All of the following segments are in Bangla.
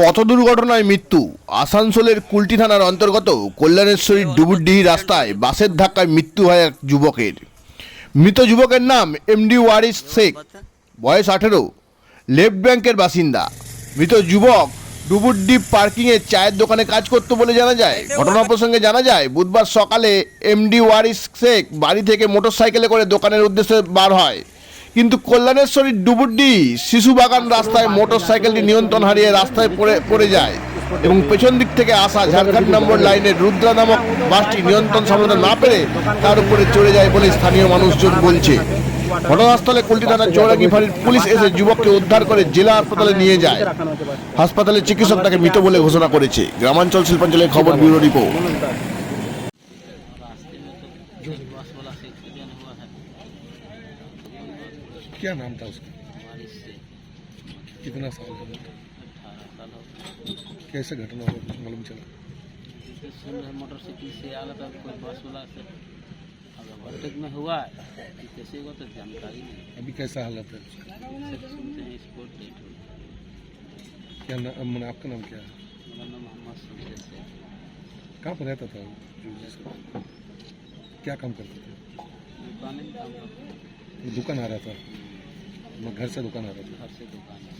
পথ দুর্ঘটনায় মৃত্যু। আসানসোলের কুলটি থানার অন্তর্গত কল্যাণেশ্বরী ডুবুরডিহি রাস্তায় বাসের ধাক্কায় মৃত্যু হয় এক যুবকের। মৃত যুবকের নাম এমডি ওয়ারিস শেখ। বয়স আঠেরো। লেফট ব্যাংকের বাসিন্দা। মৃত যুবক ডুবুরডি পার্কিংয়ে চায়ের দোকানে কাজ করতো বলে জানা যায়। ঘটনা প্রসঙ্গে জানা যায়, বুধবার সকালে এমডি ওয়ারিস শেখ বাড়ি থেকে মোটরসাইকেলে করে দোকানের উদ্দেশ্যে বার হয়। কিন্তু কল্যাণেশ্বরী ডুবুড্ডি শিশু বাগান রাস্তায় মোটর সাইকেলটি নিয়ন্ত্রণ হারিয়ে রাস্তায় পড়ে পড়ে যায় এবং পেছন দিক থেকে আসা ঝাড়খণ্ড নম্বর লাইনের রুদ্রা নামক বাসটি নিয়ন্ত্রণ সামলাতে না পেরে তার উপরে চড়ে যায় বলে স্থানীয় মানুষজন বলছে। ঘটনাস্থলে কুলটি থানার চৌরাগি ফাঁড়ির পুলিশ এসে যুবককে উদ্ধার করে জেলা হাসপাতালে নিয়ে যায়। হাসপাতালে চিকিৎসক তাকে মৃত বলে ঘোষণা করেছে। গ্রামাঞ্চল শিল্পাঞ্চলের খবর ব্যুরো রিপোর্ট। क्या नाम था उसका? कितना साल का था? हो। कैसे घटना हुआ कुछ मालूम चला? सुन रहे मोटरसाइकिल से आ रहा था कोई बस वाला से। अगर ओवरटेक में हुआ है कैसे हुआ तो जानकारी नहीं। अभी कैसा हालत है? सुनते हैं स्पोर्ट डेट हुई क्या नाम मैंने आपका नाम क्या है? मेरा नाम मोहम्मद सुनते से कहाँ पर रहता था जो क्या काम करते थे? हैं। दुकान आ रहा था। मैं घर से दुकान आ रहा था घर से दुकान है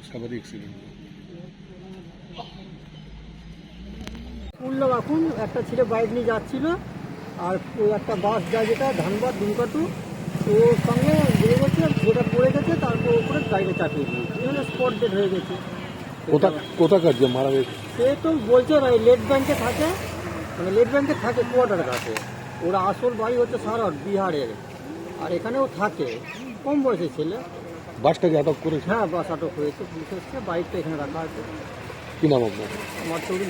उसका बाद एक्सीडेंट हुआ উঠলো এখন একটা ছেলে বাইক নিয়ে যাচ্ছিল আর ওই একটা বাস যায় যেটা ধানবাদ দুমকাটু তো ওর সঙ্গে লেগে গেছে যেটা পড়ে গেছে তারপর উপরে গাড়িটা চাপিয়ে দিয়েছে এখানে স্পট ডেট হয়ে গেছে কোথা কোথাকার যে মারা গেছে সে তো বলছে না লেট ব্যাংকে থাকে মানে লেট ব্যাংকে থাকে কোয়ার্টার কাছে ওরা আসল বাড়ি হচ্ছে সারট বিহারের আর এখানেও থাকে কম বয়সের ছেলে বাসটাকে আটক করেছে? হ্যাঁ বাস আটক হয়েছে পুলিশ এসছে বাইকটা এখানে রাখা আছে। কি নাম আপনার? আমার চৌরিশ